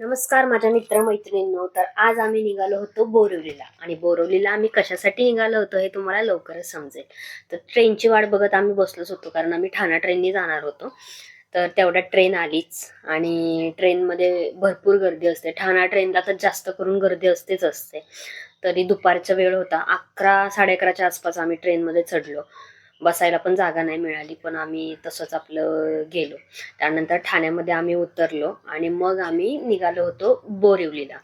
नमस्कार माझ्या मित्र मैत्रिणींनो तर आज आम्ही निघालो होतो बोरिवलीला. आणि बोरिवलीला आम्ही कशासाठी निघालो होतो हे तुम्हाला लवकरच समजेल. तर ट्रेनची वाट बघत आम्ही बसलोच होतो कारण आम्ही ठाणा ट्रेननी जाणार होतो. तर तेवढ्यात ट्रेन आलीच. आणि ट्रेनमध्ये भरपूर गर्दी असते. ठाणा ट्रेनला तर जास्त करून गर्दी असतेच असते. तरी दुपारचा वेळ होता. अकरा साडे अकराच्या आसपास आम्ही ट्रेनमध्ये चढलो. बसायला पण जागा नाही मिळाली पण आम्ही तसंच आपलं गेलो. त्यानंतर ठाण्यामध्ये आम्ही उतरलो आणि मग आम्ही निघालो होतो बोरिवलीला.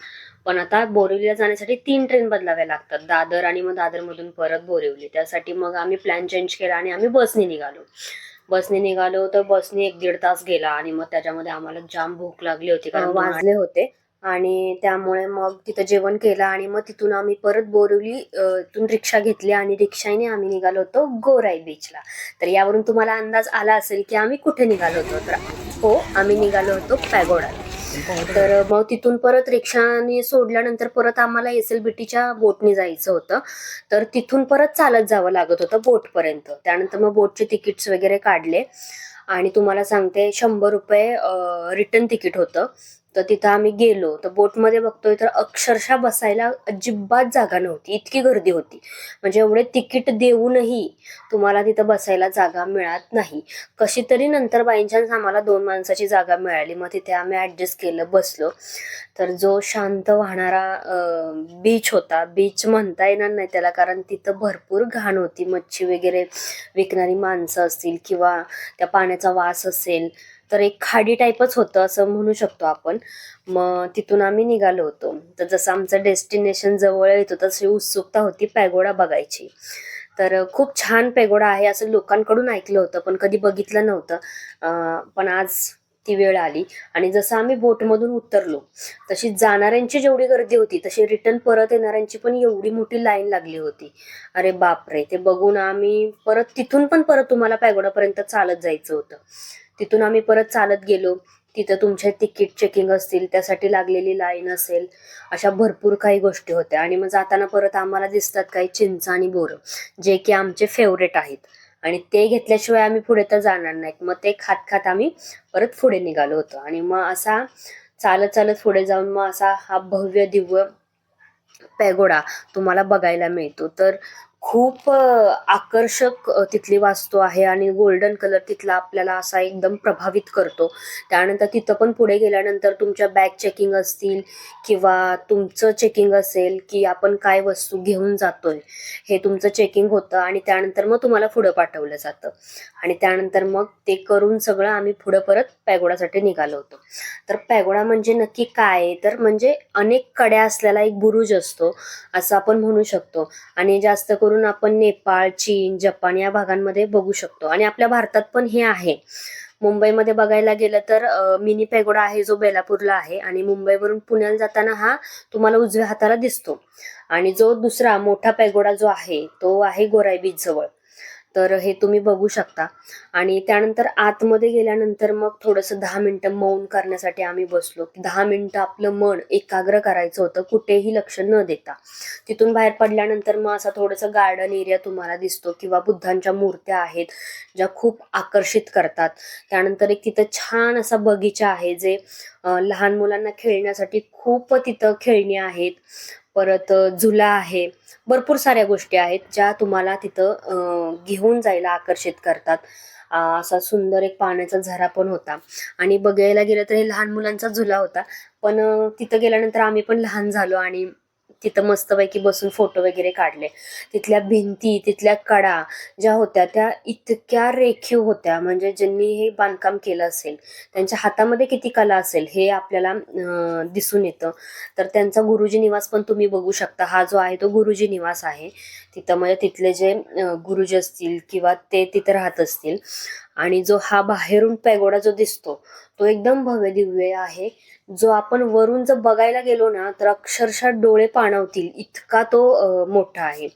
पण आता बोरिवलीला जाण्यासाठी तीन ट्रेन बदलाव्या लागतात दादर आणि मग दादरमधून परत बोरिवली. त्यासाठी मग आम्ही प्लॅन चेंज केला आणि आम्ही बसने निघालो. बसने निघालो तर बसने एक दीड तास गेला आणि मग त्याच्यामध्ये आम्हाला जाम भूक लागली होती कारण वाजले होते. आणि त्यामुळे मग तिथं जेवण केलं आणि मग तिथून आम्ही परत बोरिवली तून रिक्षा घेतली आणि रिक्षाने आम्ही निघालो होतो गोराई बीचला तर यावरून तुम्हाला अंदाज आला असेल की आम्ही कुठे निघालो होतो? तर हो आम्ही निघालो होतो पॅगोडाला तर मग तिथून परत रिक्षाने सोडल्यानंतर परत आम्हाला एस एल बी टीच्या बोटने जायचं होतं. तर तिथून परत चालत जावं लागत होतं बोटपर्यंत. त्यानंतर मग बोटचे तिकीट्स वगैरे काढले. आणि तुम्हाला सांगते शंभर रुपये रिटर्न तिकीट होतं. तर तिथं आम्ही गेलो. तर बोटमध्ये बघतोय तर अक्षरशः बसायला अजिबात जागा नव्हती. इतकी गर्दी होती. म्हणजे एवढे तिकीट देऊनही तुम्हाला तिथं बसायला जागा मिळत नाही. कशी तरी नंतर बाय चान्स आम्हाला दोन माणसाची जागा मिळाली. मग तिथे आम्ही ऍडजस्ट केलं बसलो. तर जो शांत वाहणारा बीच होता. बीच म्हणता येणार नाही त्याला. कारण तिथं भरपूर घाण होती. मच्छी वगैरे विकणारी माणसं असतील किंवा त्या पाण्याचा वास असेल तर एक खाडी टाईपच होतं असं म्हणू शकतो आपण. मग तिथून आम्ही निघालो होतो. तर जसं आमचं डेस्टिनेशन जवळ येत होतं तशी उत्सुकता होती पॅगोडा बघायची. तर खूप छान पॅगोडा आहे असं लोकांकडून ऐकलं होतं पण कधी बघितलं नव्हतं. पण आज ती वेळ आली. आणि जसं आम्ही बोटमधून उतरलो तशी जाणाऱ्यांची जेवढी गर्दी होती तशी रिटर्न परत येणाऱ्यांची पण एवढी मोठी लाईन लागली होती. अरे बापरे! ते बघून आम्ही परत तिथून पण परत तुम्हाला पॅगोडापर्यंत चालत जायचं होतं. तिथून आम्ही परत चालत गेलो. तिथं तुमचे तिकीट चेकिंग असतील त्यासाठी लागलेली लाईन असेल अशा भरपूर काही गोष्टी होत्या. आणि मग जाताना परत आम्हाला दिसतात काही चिंच आणि बोरं जे की आमचे फेवरेट आहेत. आणि ते घेतल्याशिवाय आम्ही पुढे तर जाणार नाहीत. मग ते खात खात आम्ही परत पुढे निघालो होतो. आणि मग असा चालत चालत पुढे जाऊन मग असा हा भव्य दिव्य पॅगोडा तुम्हाला बघायला मिळतो. तर खूप आकर्षक तिथली वास्तू आहे आणि गोल्डन कलर तिथला आपल्याला असा एकदम प्रभावित करतो. त्यानंतर तिथं पण पुढे गेल्यानंतर तुमच्या बॅग चेकिंग असतील किंवा तुमचं चेकिंग असेल की आपण काय वस्तू घेऊन जातोय हे तुमचं चेकिंग होतं आणि त्यानंतर मग तुम्हाला पुढं पाठवलं जातं. आणि त्यानंतर मग ते करून सगळं आम्ही पुढं परत पॅगोडासाठी निघालो होतो. तर पॅगोडा म्हणजे नक्की काय? आहे? तर म्हणजे अनेक कड्या असलेला एक बुरुज असतो असं आपण म्हणू शकतो. आणि जास्त करून आपण नेपाळ चीन जपान या भागांमध्ये बघू शकतो. आणि आपल्या भारतात पण हे आहे. मुंबईमध्ये बघायला गेलं तर मिनी पॅगोडा आहे जो बेलापूरला आहे. आणि मुंबईवरून पुण्याला जाताना हा तुम्हाला उजव्या हाताला दिसतो. आणि जो दुसरा मोठा पॅगोडा जो आहे तो आहे गोराई बीच जवळ. तर हे तुम्ही बघू शकता. आणि त्यानंतर आतमध्ये गेल्यानंतर मग थोडंसं दहा मिनटं मौन करण्यासाठी आम्ही बसलो. दहा मिनटं आपलं मन एकाग्र करायचं होतं कुठेही लक्ष न देता. तिथून बाहेर पडल्यानंतर मग असा थोडंसं गार्डन एरिया तुम्हाला दिसतो किंवा बुद्धांच्या मूर्त्या आहेत ज्या खूप आकर्षित करतात. त्यानंतर एक तिथं छान असा बगीचा आहे जे लहान मुलांना खेळण्यासाठी खूप तिथं खेळणी आहेत. परत झुला आहे. भरपूर साऱ्या गोष्टी आहेत ज्या तुम्हाला तिथं घेऊन जायला आकर्षित करतात. असा सुंदर एक पाण्याचा झरा पण होता. आणि बघायला गेलं तर हे लहान मुलांचा झुला होता. पण तिथं गेल्यानंतर आम्ही पण लहान झालो आणि तिथं मस्तपैकी बसून फोटो वगैरे काढले. तिथल्या भिंती तिथल्या कडा ज्या होत्या त्या इतक्या रेखीव होत्या. म्हणजे ज्यांनी हे बांधकाम केलं असेल त्यांच्या हातामध्ये किती कला असेल हे आपल्याला दिसून येतं. तर त्यांचा गुरुजी निवास पण तुम्ही बघू शकता. हा जो आहे तो गुरुजी निवास आहे. तिथं म्हणजे तिथले जे गुरुजी असतील किंवा ते तिथं राहत असतील. आणि जो हा बाहेरून पॅगोडा जो दिसतो तो एकदम भव्य दिव्य आहे. जो आपण वरून जर बघायला गेलो ना तर अक्षरशः डोळे पाणवतील. इतका तो मोठा आहे.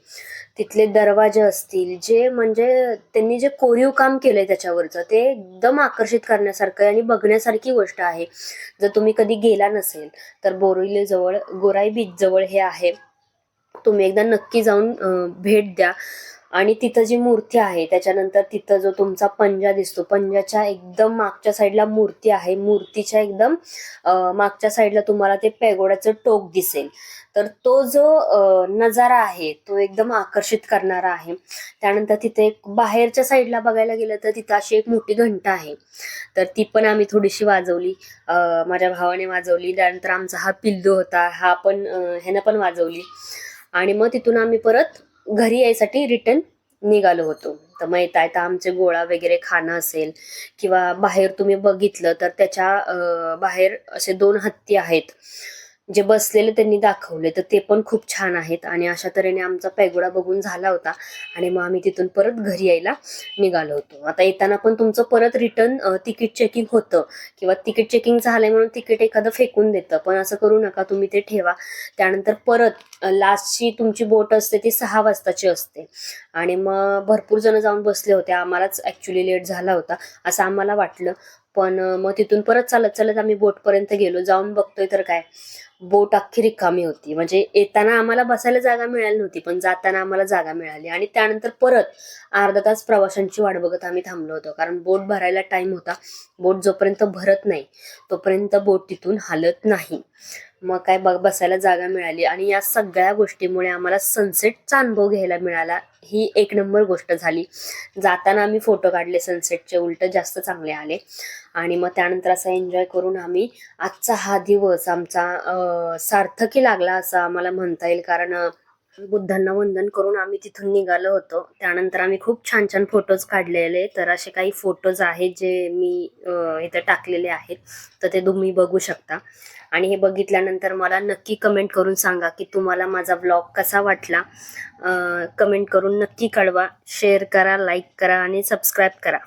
तिथले दरवाजे असतील जे म्हणजे त्यांनी जे कोरीव काम केलंय त्याच्यावरचं ते एकदम आकर्षित करण्यासारखं आहे आणि बघण्यासारखी गोष्ट आहे. जर तुम्ही कधी गेला नसेल तर बोरिले जवळ गोराई बीच जवळ हे आहे. तुम्ही एकदा नक्की जाऊन भेट द्या. आणि तिथं जी मूर्ती आहे त्याच्यानंतर तिथं जो तुमचा पंजा दिसतो पंजाच्या एकदम मागच्या साईडला मूर्ती आहे. मूर्तीच्या एकदम मागच्या साईडला तुम्हाला ते पेगोड्याचं टोक दिसेल. तर तो जो नजारा आहे तो एकदम आकर्षित करणारा आहे. त्यानंतर तिथे एक बाहेरच्या साईडला बघायला गेलं तर तिथं अशी एक मोठी घंटा आहे. तर ती पण आम्ही थोडीशी वाजवली. माझ्या भावाने वाजवली. त्यानंतर आमचा हा पिल्लू होता. हा पण ह्यानं पण वाजवली. आणि मग तिथून आम्ही परत घरी यायसाठी रिटर्न निघालो होतो. तर मग येता येता आमचे गोळा वगैरे खाणं असेल किंवा बाहेर तुम्ही बघितलं तर त्याच्या बाहेर असे दोन हत्ती आहेत. जे बसलेले त्यांनी दाखवले तर ते पण खूप छान आहेत. आणि अशा तऱ्हेने आमचा पैगोडा बघून झाला होता. आणि मग आम्ही तिथून परत घरी यायला निघालो होतो. आता येताना पण तुमचं परत रिटर्न तिकीट चेकिंग होतं. किंवा तिकीट चेकिंग झालंय म्हणून तिकीट एखादं फेकून देतं. पण असं करू नका तुम्ही ते ठेवा. त्यानंतर परत लास्टची तुमची बोट असते ती सहा वाजताची असते. आणि मग भरपूर जण जाऊन बसले होते. आम्हालाच ऍक्च्युली लेट झाला होता असं आम्हाला वाटलं. पण मग तिथून परत चालत चालत आम्ही बोटपर्यंत गेलो. जाऊन बघतोय तर काय? बोट अख्खी रिकामी होती. म्हणजे येताना आम्हाला बसायला जागा मिळाली नव्हती पण जाताना आम्हाला जागा मिळाली. आणि त्यानंतर परत अर्धा तास प्रवाशांची वाट बघत आम्ही थांबलो होतो. कारण बोट भरायला टाइम होता. बोट जोपर्यंत भरत नाही तोपर्यंत बोट तिथून हालत नाही. मग काय बघ बसायला जागा मिळाली. आणि या सगळ्या गोष्टीमुळे आम्हाला सनसेटचा अनुभव घ्यायला मिळाला. ही एक नंबर गोष्ट झाली. जाताना आम्ही फोटो काढले सनसेटचे उलट जास्त चांगले आले. आणि मग त्यानंतर असा एन्जॉय करून आम्ही आजचा हा दिवस आमचा सार्थकी लागला असं आम्हाला म्हणता येईल. कारण बुद्धांना वंदन करून आम्ही तिथून निघालो होतो. त्यानंतर आम्ही खूप छान छान फोटोज काढलेले. तर असे काही फोटोज आहेत जे मी इथे टाकलेले आहेत. तर ते तुम्ही बघू शकता. आणि हे बघितल्यानंतर मला नक्की कमेंट करून सांगा की तुम्हाला माझा ब्लॉग कसा वाटला. कमेंट करून नक्की कळवा. शेअर करा लाईक करा आणि सबस्क्राईब करा.